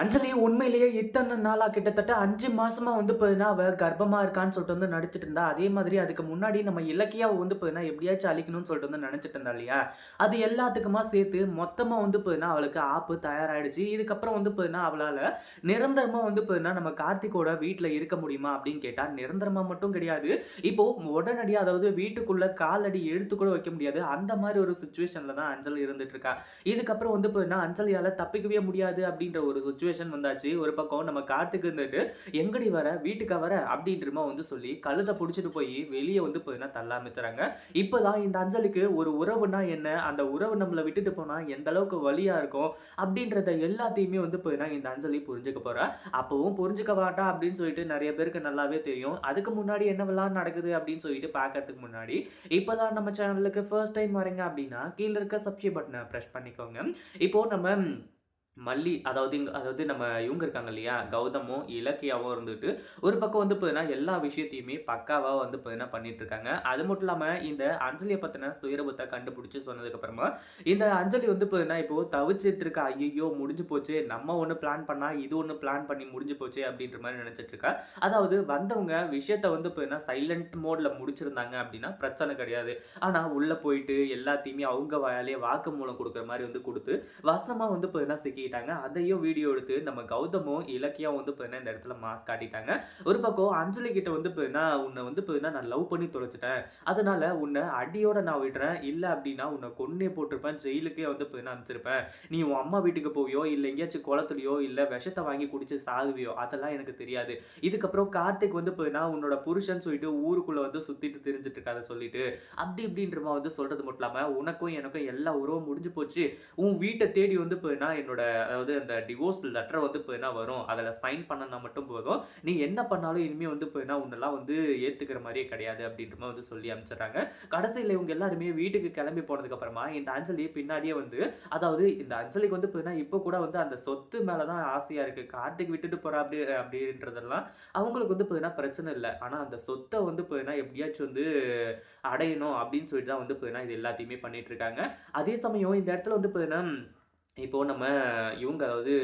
அஞ்சலி உண்மையிலேயே இத்தனை நாளா? கிட்டத்தட்ட அஞ்சு மாசமா வந்து போதுனா அவ கர்ப்பமா இருக்கான்னு சொல்லிட்டு வந்து நடிச்சிட்டு இருந்தா. அதே மாதிரி அதுக்கு முன்னாடி நம்ம இலக்கியாவை வந்து போதுனா எப்படியாச்சும் அழிக்கணும்னு சொல்லிட்டு வந்து நினைச்சிட்டு இருந்தா இல்லையா? அது எல்லாத்துக்குமா சேர்த்து மொத்தமா வந்து போதுனா அவளுக்கு ஆப்பு தயாராயிடுச்சு. இதுக்கப்புறம் வந்து பார்த்தீங்கன்னா அவளால நிரந்தரமா வந்து பார்த்தீங்கன்னா நம்ம கார்த்திகோட வீட்டில் இருக்க முடியுமா அப்படின்னு கேட்டா நிரந்தரமா மட்டும் கிடையாது. இப்போ உடனடியாக அதாவது வீட்டுக்குள்ள காலடி எடுத்து கூட வைக்க முடியாது. அந்த மாதிரி ஒரு சுச்சுவேஷன்ல தான் அஞ்சலி இருந்துட்டு இருக்கா. இதுக்கப்புறம் வந்து போதுனா அஞ்சலியால தப்பிக்கவே முடியாது அப்படின்ற ஒரு சுச்சுவேஷன் வந்தாச்சு. ஒரு பக்கம் நம்ம காத்துக்கு இருந்துட்டு எங்கடி வர? வீட்டுக்கா வர? அப்படின்றமா வந்து சொல்லி கழுத்தை பிடிச்சிட்டு போய் வெளியே வந்து பார்த்தீங்கன்னா தள்ள ஆரம்பிச்சுறாங்க. இப்போதான் இந்த அஞ்சலிக்கு ஒரு உறவுனா என்ன? அந்த உறவு நம்மளை விட்டுட்டு போனால் எந்த அளவுக்கு வழியாக இருக்கும்? அப்படின்றத எல்லாத்தையுமே வந்து பார்த்தீங்கன்னா இந்த அஞ்சலி புரிஞ்சுக்க போகிற அப்போவும் புரிஞ்சுக்க மாட்டா அப்படின்னு சொல்லிட்டு நிறைய பேருக்கு நல்லாவே தெரியும். அதுக்கு முன்னாடி என்னவெல்லாம் நடக்குது அப்படின்னு சொல்லிட்டு பார்க்கறதுக்கு முன்னாடி இப்போதான் நம்ம சேனலுக்கு ஃபர்ஸ்ட் டைம் வரீங்க அப்படின்னா கீழே இருக்க சப்ஸ்கிரைப் பட்டனை ப்ரெஸ் பண்ணிக்கோங்க. இப்போ நம்ம மல்லி அதாவது இங்கே அதாவது நம்ம இவங்க இருக்காங்க இல்லையா கௌதமும் இலக்கியாவும் இருந்துட்டு ஒரு பக்கம் வந்து பார்த்தீங்கன்னா எல்லா விஷயத்தையுமே பக்காவாக வந்து பார்த்தீங்கன்னா பண்ணிட்டு இருக்காங்க. அது மட்டும் இல்லாமல் இந்த அஞ்சலியை பற்றின சுயரபத்தை கண்டுபிடிச்சி சொன்னதுக்கப்புறமா இந்த அஞ்சலி வந்து பார்த்தீங்கன்னா இப்போ தவிச்சிட்டு இருக்கா ஐயோ முடிஞ்சு போச்சு நம்ம ஒன்று பிளான் பண்ணால் இது ஒன்று பிளான் பண்ணி முடிஞ்சு போச்சு அப்படின்ற மாதிரி நினச்சிட்டு இருக்கா. அதாவது வந்தவங்க விஷயத்த வந்து பார்த்தீங்கன்னா சைலண்ட் மோடில் முடிச்சிருந்தாங்க அப்படின்னா பிரச்சனை கிடையாது. ஆனால் உள்ளே போயிட்டு எல்லாத்தையுமே அவங்க வாயாலே வாக்கு மூலம் கொடுக்குற மாதிரி வந்து கொடுத்து வசமாக வந்து பார்த்தீங்கன்னா சிக்கிட்டாங்க அதையும் வீடியோ எடுத்து நம்ம கௌதமும் இலக்கியம் வந்து பார்த்தீங்கன்னா இந்த இடத்துல மாஸ்க் காட்டிட்டாங்க. ஒரு பக்கம் அஞ்சலி கிட்ட வந்து பார்த்தீங்கன்னா உன்னை வந்து பார்த்தீங்கன்னா நான் லவ் பண்ணி தொலைச்சிட்டேன். அதனால உன்னை அடியோட நான் விடுறேன் இல்லை அப்படின்னா உன்னை கொன்னே போட்டிருப்பேன். ஜெயிலுக்கே வந்து பார்த்தீங்கன்னா அனுப்பிச்சிருப்பேன். நீ உன் அம்மா வீட்டுக்கு போவியோ இல்லை எங்கேயாச்சும் குளத்துலையோ இல்லை விஷத்தை வாங்கி குடிச்சு சாகுவியோ அதெல்லாம் எனக்கு தெரியாது. இதுக்கப்புறம் கார்த்திக் வந்து பார்த்தீங்கன்னா உன்னோட புருஷன் சொல்லிட்டு ஊருக்குள்ள வந்து சுத்திட்டு தெரிஞ்சிட்டு இருக்காத சொல்லிட்டு அப்படி இப்படின்றமா வந்து சொல்றது மட்டும் இல்லாமல் உனக்கும் எனக்கும் எல்லா உறவும் முடிஞ்சு போச்சு. உன் வீட்டை தேடி வந்து பார்த்தீங்கன்னா என்னோட அதாவது அந்த டிவோர்ஸ் லெட்டர் வந்து இப்போ என்ன வரும். அதில் சைன் பண்ணனா மட்டும் போதும். நீ என்ன பண்ணாலும் இனிமேல் வந்து இப்போ என்ன உன்னெல்லாம் வந்து ஏற்றுக்கிற மாதிரியே கிடையாது அப்படின்ற மாதிரி வந்து சொல்லி அனுப்பிச்சிடுறாங்க. கடைசியில் இவங்க எல்லாருமே வீட்டுக்கு கிளம்பி போனதுக்கப்புறமா இந்த அஞ்சலி பின்னாடியே வந்து அதாவது இந்த அஞ்சலிக்கு வந்து இப்போ இப்போ கூட வந்து அந்த சொத்து மேலே தான் ஆசையாக இருக்குது கார்த்திக் விட்டுட்டு போகிறா அப்படி அப்படின்றதெல்லாம் அவங்களுக்கு வந்து பார்த்தீங்கன்னா பிரச்சனை இல்லை. ஆனால் அந்த சொத்தை வந்து இப்போ எப்படியாச்சும் வந்து அடையணும் அப்படின்னு சொல்லிட்டு தான் வந்து இப்போ இது எல்லாத்தையுமே பண்ணிட்டு இருக்காங்க. அதே சமயம் இந்த இடத்துல வந்து பார்த்தீங்கன்னா இப்போது நம்ம இவங்க அதாவது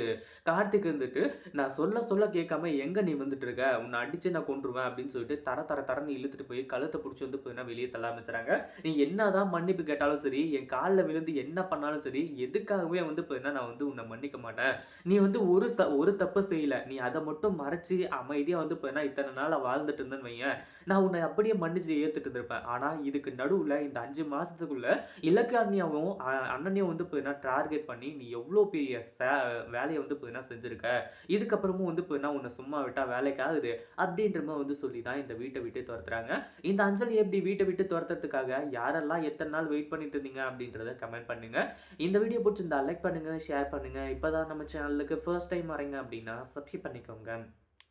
கார்த்திக் இருந்துட்டு நான் சொல்ல சொல்ல கேட்காம எங்கே நீ வந்துட்டு இருக்க உன்னை அடித்து நான் கொண்டுருவேன் அப்படின்னு சொல்லிட்டு தர தர தரன்னு இழுத்துட்டு போய் கழுத்தை பிடிச்சி வந்து போய் வெளியே தள்ள ஆரம்பிச்சுறாங்க. நீ என்ன தான் மன்னிப்பு கேட்டாலும் சரி என் காலில் விழுந்து என்ன பண்ணாலும் சரி எதுக்காகவே வந்து போயினா நான் வந்து உன்னை மன்னிக்க மாட்டேன். நீ வந்து ஒரு ச ஒரு தப்பு செய்யல. நீ அதை மட்டும் மறைச்சி அமைதியாக வந்து போயினா இத்தனை நாளாக வாழ்ந்துட்டு இருந்தேன்னு வையேன். நான் உன்னை அப்படியே மன்னிச்சு ஏற்றுட்டு இருந்திருப்பேன். ஆனால் இதுக்கு நடுவில் இந்த அஞ்சு மாதத்துக்குள்ளே இலக்காண்ணியாவும் அ- அண்ணனையும் வந்து போயினா டார்கெட் பண்ணி நீ எவ்வளோ பெரிய சே வேலையை வந்து இப்போ செஞ்சுருக்க? இதுக்கப்புறமும் வந்து போயினா உன்னை சும்மா விட்டால் வேலைக்கு ஆகுது? அப்படின்ற மாதிரி வந்து சொல்லி தான் இந்த வீட்டை விட்டு துரத்துறாங்க. இந்த அஞ்சலி எப்படி வீட்டை விட்டு துரத்துறதுக்காக யாரெல்லாம் எத்தனை நாள் வெயிட் பண்ணிட்டு இருந்தீங்க அப்படின்றத கமெண்ட் பண்ணுங்க. இந்த வீடியோ பிடிச்சிருந்தா லைக் பண்ணுங்க ஷேர் பண்ணுங்க. இப்போதான் நம்ம சேனலுக்கு ஃபர்ஸ்ட் டைம் வரீங்க அப்படின்னா சப்ஸ்கிரைப் பண்ணிக்கோங்க.